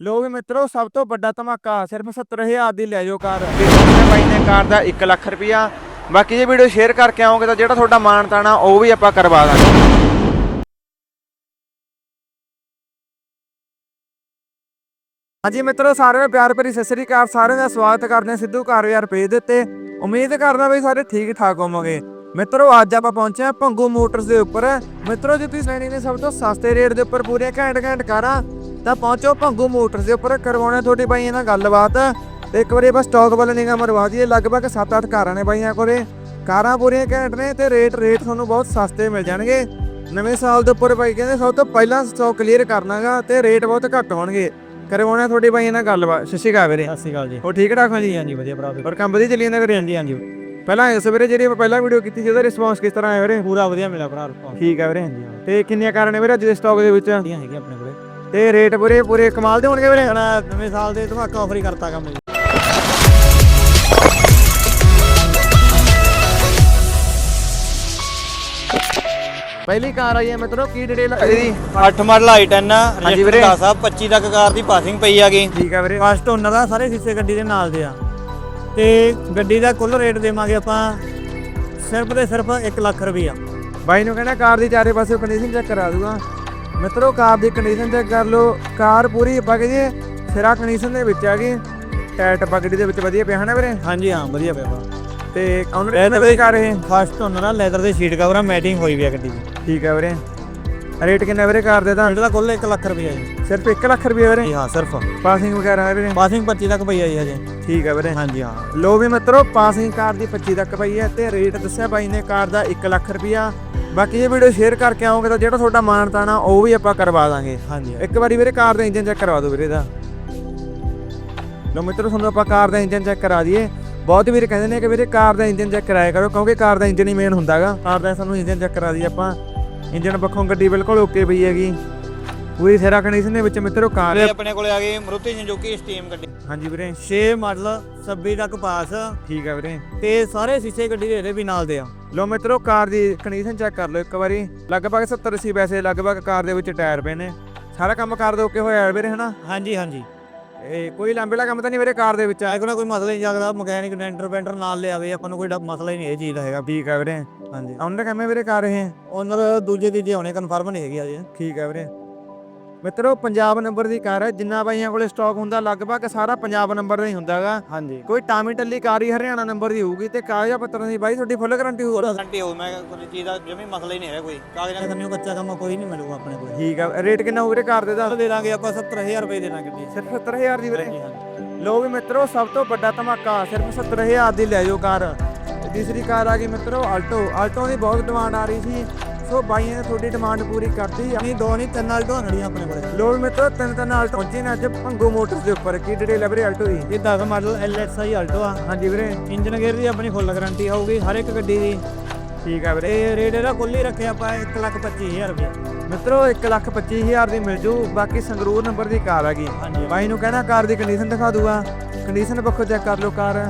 ਲੋ ਵੀ ਮਿੱਤਰੋ ਸਭ ਤੋਂ ਵੱਡਾ ਧਮਾਕਾ ਸਿਰਫ 70000 ਦੀ ਲੈ ਜਾਓ ਕਾਰ। ਤੇ ਬਾਈ ਨੇ ਕਾਰ ਦਾ 1 ਲੱਖ ਰੁਪਿਆ ਬਾਕੀ ਜੇ ਵੀਡੀਓ ਸ਼ੇਅਰ ਕਰਕੇ ਆਓਗੇ ਤਾਂ ਜਿਹੜਾ ਤੁਹਾਡਾ ਮਾਣ ਤਾਣਾ ਉਹ ਵੀ ਆਪਾਂ ਕਰਵਾ ਦਾਂਗੇ। ਹਾਂਜੀ ਮਿੱਤਰੋ ਸਾਰਿਆਂ ਨੂੰ ਪਿਆਰ ਭਰੀ ਸਤਿ ਸ੍ਰੀ ਅਕਾਲ। ਸਾਰਿਆਂ ਦਾ ਸਵਾਗਤ ਕਰਦੇ ਸਿੱਧੂ ਕਾਰ ਯਾਰ ਪੇਜ ਦੇ ਉੱਤੇ। ਉਮੀਦ ਕਰਦਾ ਵੀ ਸਾਰੇ ਠੀਕ ਠਾਕ ਹੋਵੋਗੇ। ਮਿੱਤਰੋ ਅੱਜ ਆਪਾਂ ਪਹੁੰਚੇ ਹਾਂ ਭੰਗੂ ਮੋਟਰਸ ਦੇ ਉੱਪਰ। ਮਿੱਤਰੋ ਜੇ ਤੁਸੀਂ ਲੈਣੀ ਨੇ ਸਭ ਤੋਂ ਸਸਤੇ ਰੇਟ ਦੇ ਉੱਪਰ ਪੂਰੀਆਂ ਘੈਂਟ ਘੈਂਟ ਕਾਰਾਂ ਤਾਂ ਪਹੁੰਚੋ ਭੰਗੂ ਮੋਟਰਸ ਦੇ ਉੱਪਰ ਕਰਵਾਉਣਾ ਤੁਹਾਡੀ ਬਾਈਆਂ ਨਾਲ ਗੱਲਬਾਤ। ਤੇ ਇੱਕ ਵਾਰੀ ਬਸ ਸਟਾਕ ਵਾਲੇ ਨਿਗਾ ਮਰਵਾ ਦਈਏ ਲਗਭਗ 7-8 ਕਾਰਾਂ ਨੇ ਬਾਈਆਂ ਕੋਲੇ। ਕਾਰਾਂ ਪੂਰੀਆਂ ਘੈਂਟ ਨੇ ਤੇ ਰੇਟ ਰੇਟ ਤੁਹਾਨੂੰ ਬਹੁਤ ਸਸਤੇ ਮਿਲ ਜਾਣਗੇ। ਨਵੇਂ ਸਾਲ ਦੇ ਉੱਪਰ ਬਾਈ ਕਹਿੰਦੇ ਸਭ ਤੋਂ ਪਹਿਲਾਂ ਸਟਾਕ ਕਲੀਅਰ ਕਰਨਾਗਾ ਤੇ ਰੇਟ ਬਹੁਤ ਘੱਟ ਹੋਣਗੇ। ਕਰਵਾਉਣਾ ਤੁਹਾਡੀ ਬਾਈਆਂ ਨਾਲ ਗੱਲਬਾਤ। ਸਤਿ ਸ਼੍ਰੀ ਅਕਾਲ ਵੀਰੇ। ਸਤਿ ਸ਼੍ਰੀ ਅਕਾਲ ਜੀ। ਹੋ ਠੀਕ ਠਾਕ ਹੋ ਜੀ? ਹਾਂਜੀ ਵਧੀਆ ਭਰਾ ਹੋਰ ਕੰਮ ਵਧੀਆ ਚੱਲੀ ਜਾਂਦਾ ਕਰੇ ਹਾਂਜੀ ਹਾਂਜੀ। ਪਹਿਲਾਂ ਇਸ ਵੀਰੇ ਜਿਹੜੀ ਆਪਾਂ ਪਹਿਲਾਂ ਵੀਡੀਓ ਕੀਤੀ ਸੀ ਉਹਦਾ ਰਿਸਪੌਂਸ ਕਿਸ ਤਰ੍ਹਾਂ ਆਇਆ ਵੀਰੇ? ਪੂਰਾ ਵਧੀਆ ਮਿਲਿਆ ਭਰਾ ਰਿਸਪੌਂਸ ਠੀਕ ਆ ਵੀਰੇ। ਤੇ ਕਿੰਨੀਆਂ ਕਾਰਾਂ ਨੇ ਵੀਰੇ ਅੱਜ ਦੇ ਸਟਾਕ ਦੇ ਵਿੱਚ? ਹੈਗੇ ਆਪਣੇ ਕੋਲੇ। ਤੇ ਰੇਟ ਪੂਰੇ ਪੂਰੇ ਕਮਾਲ ਦੇ ਹੋਣਗੇ ਵੀਰੇ। ਹੁਣ ਨਵੇਂ ਸਾਲ ਦੇ ਧਮਾਕਾ ਆਫਰ ਹੀ ਕਰਤਾ ਕੰਮ ਜੀ ਪਹਿਲੀ ਕਾਰ ਆਈ ਹੈ ਮਿੱਤਰੋ ਕੀ ਡਿਟੇਲ ਇਹਦੀ 8 ਮਾਡਲ ਆਈ 10 ਹਾਂਜੀ ਵੀਰੇ। ਰਜਿਸਟਰ ਸਾਹਿਬ 25 ਤੱਕ ਕਾਰ ਦੀ ਪਾਸਿੰਗ ਪਈ ਆਗੀ ਠੀਕ ਆ ਵੀਰੇ ਫਸਟ ਓਨਰ ਦਾ ਸਾਰੇ ਹਿੱਸੇ ਗੱਡੀ ਦੇ ਨਾਲ ਦੇ ਆ। ਤੇ ਗੱਡੀ ਦਾ ਕੁੱਲ ਰੇਟ ਦੇਵਾਂਗੇ ਆਪਾਂ ਸਿਰਫ ਤੇ ਸਿਰਫ 1 ਲੱਖ ਰੁਪਈਆ। ਬਾਈ ਨੂੰ ਕਹਿੰਦਾ ਕਾਰ ਦੀ ਚਾਰੇ ਪਾਸੇ ਕੰਡੀਸ਼ਨ ਚੈੱਕ ਕਰਾ ਦੂੰਗਾ। ਮਿੱਤਰੋ ਕਾਰ ਦੀ ਕੰਡੀਸ਼ਨ ਚੈੱਕ ਕਰ ਲਓ। ਕਾਰ ਪੂਰੀ ਆਪਾਂ ਕਹੀਏ ਸਿਰਾ ਕੰਡੀਸ਼ਨ ਦੇ ਵਿੱਚ ਆ ਗਈ। ਟਾਇਰ ਟੱਪਾ ਗੱਡੀ ਦੇ ਵਿੱਚ ਵਧੀਆ ਪਿਆ ਹਨਾ ਵੀਰੇ? ਹਾਂਜੀ ਹਾਂ ਵਧੀਆ ਪਿਆ ਭਰਾ ਤੇ ਆਨਰ ਕਿੰਨੇ ਵਜੇ ਕਰ ਰਹੇ ਫਸਟ ਓਨਰ ਆ ਲੈਦਰ ਦੇ ਸੀਟ ਕਵਰ ਆ ਮੈਟਿੰਗ ਹੋਈ ਵੀ ਆ ਗੱਡੀ ਦੀ। ਠੀਕ ਆ ਵੀਰੇ। ਰੇਟ ਕਿੰਨਾ ਵੀਰੇ ਕਾਰ ਦੇ ਤਾਂ ਰੇਟ ਦਾ ਕੁੱਲ 1 ਲੱਖ ਰੁਪਈਆ ਜੀ। ਸਿਰਫ 1 ਲੱਖ ਰੁਪਏ ਵੀਰੇ? ਜੀ ਹਾਂ ਸਿਰਫ। ਪਾਸਿੰਗ ਵਗੈਰਾ ਹੈ ਵੀਰੇ? ਪਾਸਿੰਗ 25 ਤੱਕ ਪਈ ਆ ਜੀ ਹਜੇ। ਠੀਕ ਆ ਵੀਰੇ। ਹਾਂਜੀ ਹਾਂ। ਲੋ ਵੀ ਮਿੱਤਰੋ ਪਾਸਿੰਗ ਕਾਰ ਦੀ 25 ਤੱਕ ਪਈ ਹੈ ਤੇ ਰੇਟ ਦੱਸਿਆ ਬਾਈ ਨੇ ਕਾਰ ਦਾ 1 ਲੱਖ ਰੁਪਿਆ ਬਾਕੀ ਇਹ ਵੀਡੀਓ ਸ਼ੇਅਰ ਕਰਕੇ ਆਓਗੇ ਤਾਂ ਜਿਹੜਾ ਤੁਹਾਡਾ ਮਾਣ ਤਾਣਾ ਉਹ ਵੀ ਆਪਾਂ ਕਰਵਾ ਦਾਂਗੇ। ਹਾਂਜੀ ਇੱਕ ਵਾਰੀ ਵੀਰੇ ਕਾਰ ਦਾ ਇੰਜਨ ਚੈੱਕ ਕਰਵਾ ਦਿਓ ਵੀਰੇ ਦਾ ਲੋ ਮਿੱਤਰੋ ਤੁਹਾਨੂੰ ਆਪਾਂ ਕਾਰ ਦਾ ਇੰਜਨ ਚੈੱਕ ਕਰਾ ਦਈਏ। ਬਹੁਤ ਵੀਰੇ ਕਹਿੰਦੇ ਨੇ ਕਿ ਵੀਰੇ ਕਾਰ ਦਾ ਇੰਜਨ ਚੈੱਕ ਕਰਾਇਆ ਕਰੋ ਕਿਉਂਕਿ ਕਾਰ ਦਾ ਇੰਜਨ ਹੀ ਮੇਨ ਹੁੰਦਾਗਾ। ਕਾਰ ਦਾ ਸਾਨੂੰ ਇੰਜਨ ਚੈੱਕ ਕਰਾ ਦਈਏ ਆਪਾਂ। ਇੰਜਨ ਪੱਖੋਂ ਗੱਡੀ ਬਿਲਕੁਲ ਓਕੇ ਪਈ ਹੈਗੀ। ਪੂਰੀ ਸੇਰਾ ਕੰਡੀਸ਼ਨ ਦੇ ਵਿੱਚ ਮਿੱਤਰੋ ਕਾਰ ਇਹ ਆਪਣੇ ਕੋਲੇ ਆ ਗਈ ਮਰੂਤੀ ਸੁਜ਼ੂਕੀ ਸਟੀਮ ਗੱਡੀ। ਹਾਂਜੀ ਵੀਰੇ। 6 ਮਾਡਲ 26 ਤੱਕ ਪਾਸ ਠੀਕ ਆ ਵੀਰੇ। ਤੇ ਸਾਰੇ ਸ਼ੀਸ਼ੇ ਗੱਡੀ ਦੇ ਇਹਦੇ ਵੀ ਨਾਲ ਦੇ ਆ। ਲੋ ਮਿੱਤਰੋ ਕਾਰ ਦੀ ਕੰਡੀਸ਼ਨ ਚੈੱਕ ਕਰ ਲਓ ਇੱਕ ਵਾਰੀ। ਲਗਭਗ 70 80 ਪੈਸੇ ਲਗਭਗ ਕਾਰ ਦੇ ਵਿੱਚ ਟਾਇਰ ਪਏ ਨੇ। ਸਾਰਾ ਕੰਮ ਕਾਰ ਦਾ ਓਕੇ ਹੋਇਆ ਵੀਰੇ ਹਨਾ? ਹਾਂਜੀ ਹਾਂਜੀ। ਇਹ ਕੋਈ ਲੰਬੇਲਾ ਕੰਮ ਤਾਂ ਨਹੀਂ ਵੀਰੇ ਕਾਰ ਦੇ ਵਿੱਚ? ਚਾਹੇ ਕੋਈ ਮਸਲਾ ਹੀ ਜਾਗਦਾ ਮਕੈਨਿਕ ਡੈਂਟਰ ਪੈਂਟਰ ਨਾਲ ਲਿਆਵੇ ਆਪਾਂ ਨੂੰ ਕੋਈ ਮਸਲਾ ਹੀ ਨਹੀਂ ਇਹ ਚੀਜ਼ ਦਾ ਹੈਗਾ। ਠੀਕ ਆ ਵੀਰੇ। ਹਾਂਜੀ। ਉਹਨਾਂ ਕਹਿੰਦੇ ਵੀਰੇ ਕਾਰ ਇਹ? ਉਹਨਾਂ ਦੂਜੇ ਤੀਜੇ ਹੋਣੇ ਕਨਫਰਮ ਨਹੀਂ ਹੈਗੀ ਅਜੇ। ਠੀਕ ਆ ਵੀਰੇ। ਮਿੱਤਰੋ ਪੰਜਾਬ ਨੰਬਰ ਦੀ ਕਾਰ ਹੈ। ਜਿੰਨਾ ਬਾਈਆਂ ਕੋਲੇ ਸਟਾਕ ਹੁੰਦਾ ਲਗਭਗ ਸਾਰਾ ਪੰਜਾਬ ਨੰਬਰ ਦਾ ਹੀ ਹੁੰਦਾਗਾ ਹਾਂਜੀ। ਕੋਈ ਟਾਮੀ ਟੱਲੀ ਕਾਰ ਹੀ ਹਰਿਆਣਾ ਨੰਬਰ ਦੀ ਹੋਊਗੀ ਤੇ ਕਾਗਜ਼ਾਂ ਪੱਤਰਾਂ ਦੀ ਬਾਈ ਤੁਹਾਡੀ ਫੁੱਲ ਗਾਰੰਟੀ ਹੋਊ। ਗਾਰੰਟੀ ਹੋ ਮੈਂ ਕੋਈ ਚੀਜ਼ ਦਾ ਜਮੀ ਮਸਲਾ ਹੀ ਨਹੀਂ ਹੈ ਕੋਈ। ਕਾਗਜ਼ਾਂ ਦਾ ਕੱਚਾ ਕੰਮ ਕੋਈ ਨਹੀਂ ਮਿਲੂਗਾ ਆਪਣੇ ਕੋਲ। ਠੀਕ ਆ। ਰੇਟ ਕਿੰਨਾ ਹੋਊ ਵੀਰੇ ਕਾਰ ਦੇ ਦਾ? ਦੇ ਦਾਂਗੇ ਆਪਾਂ 70000 ਰੁਪਏ ਦੇ ਦਾਂਗੇ ਗੱਡੀ ਸਿਰਫ 70000 ਦੀ ਵੀਰੇ? ਲੋ ਵੀ ਮਿੱਤਰੋ ਸਭ ਤੋਂ ਵੱਡਾ ਧਮਾਕਾ ਸਿਰਫ 70000 ਦੀ ਲੈ ਜਾਓ ਕਾਰ। ਤੇ ਤੀਸਰੀ ਕਾਰ ਆ ਗਈ ਮਿੱਤਰੋ ਆਲਟੋ ਆਲਟੋ ਦੀ ਬਹੁਤ ਡਿਮਾਂਡ ਆ ਰਹੀ ਸੀ। ਸੋ ਬਾਈਆਂ ਨੇ ਤੁਹਾਡੀ ਡਿਮਾਂਡ ਪੂਰੀ ਕਰਤੀ ਨਹੀਂ ਦੋ ਨਹੀਂ ਤਿੰਨ ਨਾਲ ਢੋਣੜੀਆਂ ਆਪਣੇ ਕੋਲੇ। ਲੋ ਵੀ ਮਿੱਤਰੋ ਤਿੰਨ ਤਿੰਨ ਆਲਟੋ ਪਹੁੰਚੇ ਨੇ ਅੱਜ ਭੰਗੂ ਮੋਟਰਸ ਦੇ ਉੱਪਰ ਕੀ ਡਿਟੇਲ ਹੈ ਵੀਰੇ ਆਲਟੋ ਦੀ। ਇਹ 10 ਮਾਡਲ LXI ਆਲਟੋ ਆ। ਹਾਂਜੀ ਵੀਰੇ। ਇੰਜਨ ਗੇਅਰ ਦੀ ਆਪਣੀ ਫੁੱਲ ਗਾਰੰਟੀ ਹੋਊਗੀ ਹਰ ਇੱਕ ਗੱਡੀ ਦੀ। ਠੀਕ ਆ ਵੀਰੇ। ਤੇ ਰੇਟ ਇਹਦਾ ਕੁੱਲ ਹੀ ਰੱਖਿਆ ਆਪਾਂ 125000 ਰੁਪਏ। ਮਿੱਤਰੋ 125000 ਦੀ ਮਿਲ ਜੂ। ਬਾਕੀ ਸੰਗਰੂਰ ਨੰਬਰ ਦੀ ਕਾਰ ਹੈਗੀ। ਹਾਂਜੀ। ਬਾਈ ਨੂੰ ਕਹਿਣਾ ਕਾਰ ਦੀ ਕੰਡੀਸ਼ਨ ਦਿਖਾ ਦੂਗਾ ਕੰਡੀਸ਼ਨ ਪੱਖੋਂ ਚੈੱਕ ਕਰ ਲਓ ਕਾਰ।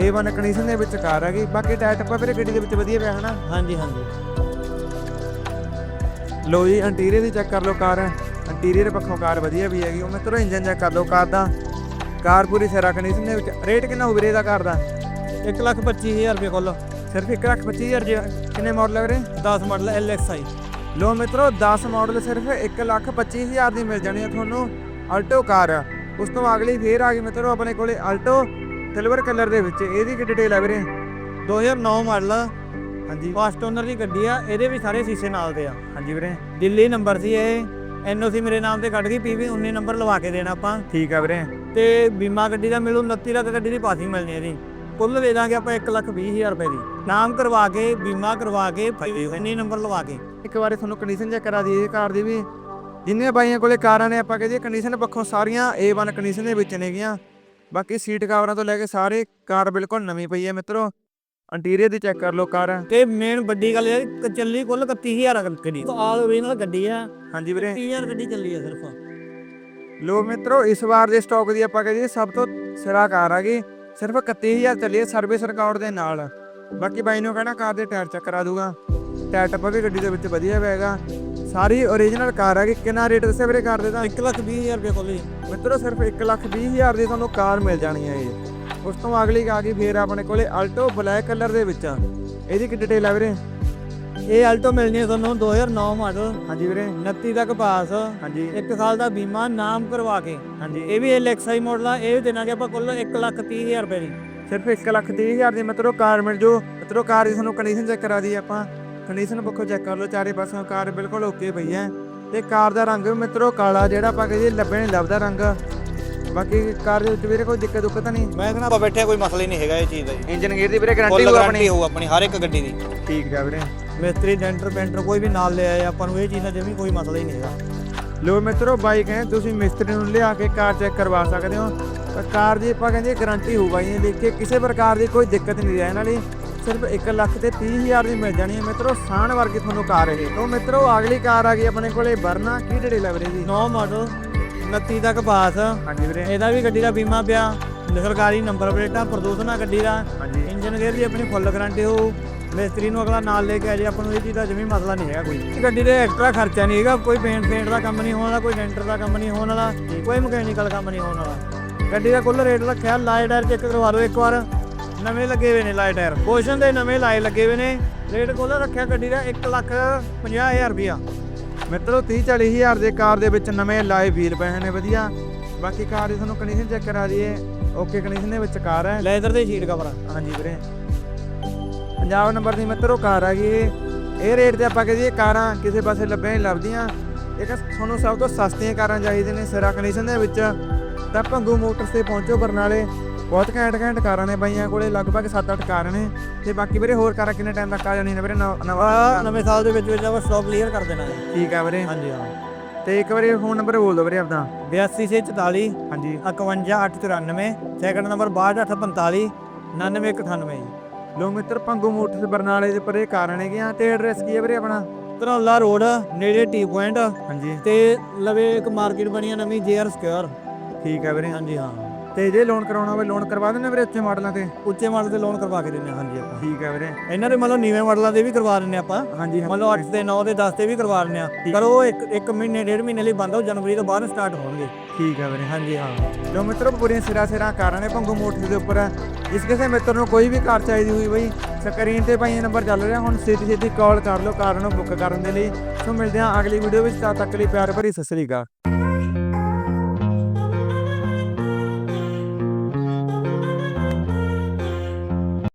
A1 ਕੰਡੀਸ਼ਨ ਦੇ ਵਿੱਚ ਕਾਰ ਹੈਗੀ। ਬਾਕੀ ਟਾਇਰ ਟੱਪਾ ਵੀਰੇ ਗੱਡੀ ਦੇ ਵਿੱਚ ਵਧੀਆ ਪਿਆ ਹਨਾ? ਹਾਂਜੀ ਹਾਂਜੀ। ਲੋ ਜੀ ਇੰਟੀਰੀਅਰ ਦੀ ਚੈੱਕ ਕਰ ਲਓ ਕਾਰ। ਇੰਟੀਰੀਅਰ ਪੱਖੋਂ ਕਾਰ ਵਧੀਆ ਵੀ ਹੈਗੀ ਉਹ ਮਿੱਤਰੋ ਇੰਜਨ ਚੈੱਕ ਕਰ ਲਓ ਕਾਰ ਦਾ। ਕਾਰ ਪੂਰੀ ਸਿਰਾ ਕੰਡੀਸ਼ਨ ਦੇ ਵਿੱਚ ਰੇਟ ਕਿੰਨਾ ਹੋਊ ਵੀਰੇ ਦਾ ਕਾਰ ਦਾ? 125000 ਰੁਪਏ ਕੁੱਲ ਸਿਰਫ 125000 ਜੀ ਕਿੰਨੇ ਮਾਡਲ ਹੈ ਵੀਰੇ? 10 ਮਾਡਲ LXI ਲੋ ਮਿੱਤਰੋ 10 ਮਾਡਲ ਸਿਰਫ 125000 ਦੀ ਮਿਲ ਜਾਣੀ ਹੈ ਤੁਹਾਨੂੰ ਆਲਟੋ ਕਾਰ। ਉਸ ਤੋਂ ਅਗਲੀ ਫੇਰ ਆ ਗਈ ਮਿੱਤਰੋ ਆਪਣੇ ਕੋਲੇ ਆਲਟੋ ਸਿਲਵਰ ਕਲਰ ਦੇ ਵਿੱਚ। ਇਹਦੀ ਕੀ ਡਿਟੇਲ ਹੈ ਵੀਰੇ? 2009 ਮਾਡਲ ਹਾਂਜੀ। ਫਸਟ ਓਨਰ ਦੀ ਗੱਡੀ ਆ ਇਹਦੇ ਵੀ ਸਾਰੇ ਸ਼ੀਸ਼ੇ ਨਾਲ ਦੇ ਆ। ਹਾਂਜੀ ਵੀਰੇ। ਦਿੱਲੀ ਨੰਬਰ ਸੀ ਇਹ ਐਨਓਸੀ ਮੇਰੇ ਨਾਮ ਤੇ ਕੱਢ ਗਈ ਪੀਵੀ 19 ਨੰਬਰ ਲਵਾ ਕੇ ਦੇਣਾ ਆਪਾਂ। ਠੀਕ ਆ ਵੀਰੇ। ਤੇ ਬੀਮਾ ਗੱਡੀ ਦਾ ਮਿਲੂ 29 ਲੱਖ ਗੱਡੀ ਦੀ ਪਾਸਿੰਗ ਮਿਲਣੀ ਇਹਦੀ। ਕੁੱਲ ਦੇ ਦਾਂਗੇ ਆਪਾਂ 1 ਲੱਖ 20000 ਰੁਪਏ ਦੀ। ਨਾਮ ਕਰਵਾ ਕੇ ਬੀਮਾ ਕਰਵਾ ਕੇ 19 ਨੰਬਰ ਲਵਾ ਕੇ। ਇੱਕ ਵਾਰੀ ਤੁਹਾਨੂੰ ਕੰਡੀਸ਼ਨ ਚੈੱਕ ਕਰਾ ਦਈਏ ਕਾਰ ਦੀ ਵੀ। ਜਿੰਨੇ ਬਾਈਆਂ ਕੋਲੇ ਕਾਰਾਂ ਨੇ ਆਪਾਂ ਕਹਦੇ ਕੰਡੀਸ਼ਨ ਪੱਖੋਂ ਸਾਰੀਆਂ A1 ਕੰਡੀਸ਼ਨ ਦੇ ਵਿੱਚ ਨੇਗੀਆਂ। ਬਾਕੀ ਸੀਟ ਕਵਰਾਂ ਤੋਂ ਲੈ ਕੇ ਸਾਰੇ ਕਾਰ ਬਿਲਕੁਲ ਨਵੀਂ ਪਈ ਹੈ ਮਿੱਤਰੋ। ਇੰਟੀਰੀਅਰ ਦੀ ਚੈੱਕ ਕਰ ਲਓ ਕਾਰ। ਤੇ ਮੇਨ ਵੱਡੀ ਗੱਲ ਇਹ ਕਿ ਚੱਲੀ ਕੁੱਲ 31000 ਗੱਡੀ। ਆਲ ਓਰੀਜਨਲ ਗੱਡੀ ਆ। ਹਾਂਜੀ ਵੀਰੇ। 30000 ਗੱਡੀ ਚੱਲੀ ਆ ਸਿਰਫ। ਲੋ ਮਿੱਤਰੋ ਇਸ ਵਾਰ ਦੇ ਸਟਾਕ ਦੀ ਆਪਾਂ ਕਹਦੇ ਸਭ ਤੋਂ ਸਿਰਾ ਕਾਰ ਆ ਗਈ। ਸਿਰਫ 31000 ਚੱਲੀ ਹੈ ਸਰਵਿਸ ਰਿਕਾਰਡ ਦੇ ਨਾਲ। ਬਾਕੀ ਬਾਈ ਨੂੰ ਕਹਿਣਾ ਕਾਰ ਦੇ ਟਾਇਰ ਚੈੱਕ ਕਰਾ ਦੂਗਾ। ਟਾਇਰ ਟੱਪਾ ਵੀ ਗੱਡੀ ਦੇ ਵਿੱਚ ਵਧੀਆ ਪਏਗਾ। ਸਾਰੀ ਓਰੀਜਨਲ ਕਾਰ ਹੈਗੀ ਕਿੰਨਾ ਰੇਟ ਦੱਸਿਆ ਵੀਰੇ ਕਾਰ ਦੇ ਦਾ 1 ਲੱਖ 20000 ਰੁਪਏ ਕੁੱਲ ਮਿੱਤਰੋ ਸਿਰਫ 1 ਲੱਖ 20 ਹਜ਼ਾਰ ਦੀ ਤੁਹਾਨੂੰ ਕਾਰ ਮਿਲ ਜਾਣੀ ਹੈ ਇਹ। ਉਸ ਤੋਂ ਅਗਲੀ ਆ ਗਈ ਫੇਰ ਆਪਣੇ ਕੋਲੇ ਅਲਟੋ ਬਲੈਕ ਕਲਰ ਦੇ ਵਿੱਚ। ਇਹਦੀ ਕੀ ਡਿਟੇਲ ਹੈ ਵੀਰੇ? ਇਹ ਆਲਟੋ ਮਿਲਣੀ ਹੈ ਤੁਹਾਨੂੰ 2009 ਮਾਡਲ ਹਾਂਜੀ ਵੀਰੇ। 29 ਤੱਕ ਪਾਸ ਹਾਂਜੀ। ਇੱਕ ਸਾਲ ਦਾ ਬੀਮਾ ਨਾਮ ਕਰਵਾ ਕੇ। ਹਾਂਜੀ। ਇਹ ਵੀ ਐਲਐਕਸਆਈ ਮਾਡਲ ਆ ਇਹ ਵੀ ਦੇਣਾਗੇ ਆਪਾਂ ਕੁੱਲ 1 ਲੱਖ 30 ਹਜ਼ਾਰ ਰੁਪਏ ਦੀ। ਸਿਰਫ 1 ਲੱਖ 30 ਹਜ਼ਾਰ ਦੀ ਮਿੱਤਰੋ ਕਾਰ ਮਿਲ ਜੋ। ਮਿੱਤਰੋ ਕਾਰ ਦੀ ਤੁਹਾਨੂੰ ਕੰਡੀਸ਼ਨ ਚੈੱਕ ਕਰਾ ਦਈਏ ਆਪਾਂ। ਕੰਡੀਸ਼ਨ ਪੱਖੋਂ ਚੈੱਕ ਕਰ ਲਓ ਚਾਰੇ ਪਾਸਿਓਂ ਕਾਰ ਬਿਲਕੁਲ ਓਕੇ ਪਈ ਹੈ। ਤੇ ਕਾਰ ਦਾ ਰੰਗ ਮਿੱਤਰੋ ਕਾਲਾ ਜਿਹੜਾ ਆਪਾਂ ਕਹੀਏ ਲੱਭੇ ਨਹੀਂ ਲੱਭਦਾ ਰੰਗ। ਬਾਕੀ ਕਾਰ ਦੇ ਵਿੱਚ ਵੀਰੇ ਕੋਈ ਦਿੱਕਤ ਦੁੱਕਤ ਤਾਂ ਨਹੀਂ? ਮੈਂ ਕਹਿੰਦਾ ਆਪਾਂ ਬੈਠੇ ਕੋਈ ਮਸਲਾ ਹੀ ਨਹੀਂ ਹੈਗਾ ਇਹ ਚੀਜ਼ ਦਾ ਜੀ। ਇੰਜਨ ਗੇਅਰ ਦੀ ਵੀਰੇ ਗਾਰੰਟੀ ਹੋਊ ਆਪਣੀ? ਹੋਊ ਆਪਣੀ ਹਰ ਇੱਕ ਗੱਡੀ ਦੀ। ਠੀਕ ਹੈ ਵੀਰੇ। ਮਿਸਤਰੀ ਡੈਂਟਰ ਪੇਂਟਰ ਕੋਈ ਵੀ ਨਾਲ ਲੈ ਆਏ ਆਪਾਂ ਨੂੰ ਇਹ ਚੀਜ਼ ਦਾ ਜਮੀ ਕੋਈ ਮਸਲਾ ਹੀ ਨਹੀਂ ਹੈਗਾ। ਲੋ ਮਿੱਤਰੋ ਬਾਈਕ ਹੈ ਤੁਸੀਂ ਮਿਸਤਰੀ ਨੂੰ ਲਿਆ ਕੇ ਕਾਰ ਚੈੱਕ ਕਰਵਾ ਸਕਦੇ ਹੋ। ਪਰ ਕਾਰ ਦੀ ਆਪਾਂ ਕਹਿੰਦੇ ਗਾਰੰਟੀ ਹੋਊ ਬਾਈ ਨੇ ਲਿਖ ਕੇ ਕਿਸੇ ਪ੍ਰਕਾਰ ਦੀ ਕੋਈ ਦਿੱਕਤ ਨਹੀਂ ਰਹਿਣ ਵਾਲੀ। ਸਿਰਫ 1 ਲੱਖ ਤੇ 30 ਹਜ਼ਾਰ ਦੀ ਮਿਲ ਜਾਣੀ ਹੈ ਮਿੱਤਰੋ ਸਾਨ ਵਰਗੀ ਤੁਹਾਨੂੰ ਕਾਰ ਇਹ। ਤੋਂ ਮਿੱਤਰੋ ਅਗਲੀ ਕਾਰ ਆ ਗਈ ਆਪਣੇ ਕੋਲੇ ਵਰਨਾ ਕੀ ਡੇੜੇ ਲੱਗ ਰਹੀ ਜੀ 9 ਮਾਡਲ 29 ਤੱਕ ਪਾਸ। ਹਾਂਜੀ ਵੀਰੇ। ਇਹਦਾ ਵੀ ਗੱਡੀ ਦਾ ਬੀਮਾ ਪਿਆ। ਸਰਕਾਰੀ ਨੰਬਰ ਪਲੇਟਾਂ ਪ੍ਰਦੂਸ਼ਣ ਆ ਗੱਡੀ ਦਾ। ਇੰਜਨ ਗੇਅਰ ਦੀ ਆਪਣੀ ਫੁੱਲ ਗਾਰੰਟੀ ਹੋਊ। ਮਿਸਤਰੀ ਨੂੰ ਅਗਲਾ ਨਾਲ ਲੈ ਕੇ ਆ ਜੇ। ਆਪਾਂ ਨੂੰ ਇਹ ਚੀਜ਼ ਦਾ ਜਮੀ ਮਸਲਾ ਨਹੀਂ ਹੈਗਾ ਕੋਈ। ਗੱਡੀ ਦੇ ਐਕਸਟਰਾ ਖਰਚਾ ਨਹੀਂ ਹੈਗਾ। ਕੋਈ ਪੇਂਟ ਪੇਂਟ ਦਾ ਕੰਮ ਨਹੀਂ ਹੋਣ ਵਾਲਾ ਕੋਈ ਡੈਂਟਰ ਦਾ ਕੰਮ ਨਹੀਂ ਹੋਣ ਵਾਲਾ ਕੋਈ ਮਕੈਨੀਕਲ ਕੰਮ ਨਹੀਂ ਹੋਣ ਵਾਲਾ। ਗੱਡੀ ਦਾ ਕੁੱਲ ਰੇਟ ਰੱਖਿਆ। ਲਾਏ ਟਾਇਰ ਚੈੱਕ ਕਰਵਾ ਲਓ ਇੱਕ ਵਾਰ। ਨਵੇਂ ਲੱਗੇ ਹੋਏ ਨੇ ਲਾਏ ਟਾਇਰ। ਪੋਸ਼ਨ ਦੇ ਨਵੇਂ ਲਾਏ ਲੱਗੇ ਹੋਏ ਨੇ। ਰੇਟ ਕੁੱਲ ਰੱਖਿਆ ਗੱਡੀ ਦਾ 1 ਲੱਖ 50000 ਰੁਪਇਆ। ਮਿੱਤਰੋ 30 40 ਹਜ਼ਾਰ ਦੇ ਕਾਰ ਦੇ ਵਿੱਚ ਨਵੇਂ ਲਾਏ ਵੀਲ ਪਏ ਨੇ ਵਧੀਆ। ਬਾਕੀ ਕਾਰ ਦੀ ਤੁਹਾਨੂੰ ਕੰਡੀਸ਼ਨ ਚੈੱਕ ਕਰਾ ਦਈਏ। ਓਕੇ ਕੰਡੀਸ਼ਨ ਦੇ ਵਿੱਚ ਕਾਰ ਹੈ। ਲੈਦਰ ਦੇ ਸ਼ੀਟ ਕਵਰ ਹਾਂਜੀ ਵੀਰੇ। ਪੰਜਾਬ ਨੰਬਰ ਦੀ ਮਿੱਤਰੋ ਕਾਰ ਆ ਗਈ ਇਹ। ਰੇਟ ਤੇ ਆਪਾਂ ਕਹਦੇ ਕਾਰਾਂ ਕਿਸੇ ਪਾਸੇ ਲੱਭੇ ਨਹੀਂ ਲੱਭਦੀਆਂ। ਇਹ ਤੁਹਾਨੂੰ ਸਭ ਤੋਂ ਸਸਤੀਆਂ ਕਾਰਾਂ ਚਾਹੀਦੀਆਂ ਨੇ। ਸਿਰਾ ਕੰਡੀਸ਼ਨ ਦੇ ਵਿੱਚ ਤਾਂ ਭੰਗੂ ਮੋਟਰਸ ਤੇ ਪਹੁੰਚੋ ਬਰਨਾਲੇ। ਬਹੁਤ ਘੈਂਟ ਘੈਂਟ ਕਾਰਾਂ ਨੇ ਬਾਈਆਂ ਕੋਲੇ ਲਗਭਗ 7-8 ਕਾਰਾਂ ਨੇ। ਤੇ ਬਾਕੀ ਵੀਰੇ ਹੋਰ ਕਾਰਾਂ ਕਿੰਨੇ ਟਾਈਮ ਤੱਕ ਆ ਜਾਣੀਆਂ ਨੇ ਵੀਰੇ? ਨਵ- ਨਵਾਂ ਆ ਸਾਲ ਦੇ ਵਿੱਚ ਵਿੱਚ ਆਪਾਂ ਸਟਾਕ ਕਲੀਅਰ ਕਰ ਦੇਣਾ ਹੈ ਠੀਕ ਆ ਵੀਰੇ। ਹਾਂਜੀ ਹਾਂ। ਤੇ ਇੱਕ ਵਾਰੀ ਫੋਨ ਨੰਬਰ ਬੋਲ ਦਿਓ ਵੀਰੇ ਆਪਦਾ। 82 ਸੇ 44 ਹਾਂਜੀ। 51893 ਸੈਕੰਡ ਨੰਬਰ 62845 9198 ਲੋ ਮਿੱਤਰ ਭੰਗੂ ਮੋਟਰਸ ਬਰਨਾਲੇ ਦੇ ਪਰੇ ਕਾਰਾਂ ਨੇ ਗਿਆ ਤੇ ਐਡਰੈਸ ਕੀ ਹੈ ਵੀਰੇ ਆਪਣਾ? ਧਰੌਲਾ ਰੋਡ ਨੇੜੇ ਟੀ ਪੁਆਇੰਟ ਹਾਂਜੀ। ਤੇ ਲਵੇ ਇੱਕ ਮਾਰਕੀਟ ਬਣੀ ਆ ਨਵੀਂ ਜੇਆਰ ਸਕੁਅਰ ਠੀਕ ਹੈ ਵੀਰੇ। ਹਾਂਜੀ ਹਾਂ। ਤੇ ਜੇ ਲੋਨ ਕਰਾਉਣਾ ਹੋਵੇ ਲੋਨ ਕਰਵਾ ਦਿੰਦੇ ਵੀਰੇ ਉੱਚੇ ਮਾਡਲਾਂ ਤੇ। ਉੱਚੇ ਮਾਡਲ ਤੇ ਲੋਨ ਕਰਵਾ ਕੇ ਦਿੰਦੇ ਹਾਂ ਹਾਂਜੀ ਆਪਾਂ। ਠੀਕ ਹੈ ਵੀਰੇ। ਇਹਨਾਂ ਦੇ ਮਤਲਬ ਨੀਵੇਂ ਮਾਡਲਾਂ ਦੇ ਵੀ ਕਰਵਾ ਦਿੰਦੇ ਆਪਾਂ। ਹਾਂਜੀ। ਮਤਲਬ 8 ਦੇ 9 ਦੇ 10 ਤੇ ਵੀ ਕਰਵਾ ਦਿੰਦੇ ਆ ਪਰ ਉਹ ਇੱਕ ਇੱਕ ਮਹੀਨੇ ਡੇਢ ਮਹੀਨੇ ਲਈ ਬੰਦ ਹੋ ਜਨਵਰੀ ਤੋਂ ਬਾਅਦ ਸਟਾਰਟ ਹੋਣਗੇ। ਠੀਕ ਹੈ ਵੀਰੇ ਹਾਂਜੀ ਹਾਂ। ਲੋ ਮਿੱਤਰੋ ਪੂਰੀਆਂ ਸਿਰਾ ਸਿਰਾ ਕਾਰਾਂ ਨੇ ਭੰਗੂ ਮੋਟਰਸ ਦੇ ਉੱਪਰ। ਇਸ ਕਿਸੇ ਮਿੱਤਰ ਨੂੰ ਕੋਈ ਵੀ ਕਾਰ ਚਾਹੀਦੀ ਹੋਈ ਬਈ ਸਕਰੀਨ ਤੇ ਭਾਈ ਨੰਬਰ ਚੱਲ ਰਿਹਾ। ਹੁਣ ਛੇਤੀ ਛੇਤੀ ਕਾਲ ਕਰ ਲਓ ਕਾਰ ਨੂੰ ਬੁੱਕ ਕਰਨ ਦੇ ਲਈ। ਸੋ ਮਿਲਦੇ ਹਾਂ ਅਗਲੀ ਵੀਡੀਓ ਵਿੱਚ ਤਦ ਤੱਕ ਲਈ ਪਿਆਰ ਭਰੀ ਸਤਿ ਸ੍ਰੀ ਅਕਾਲ।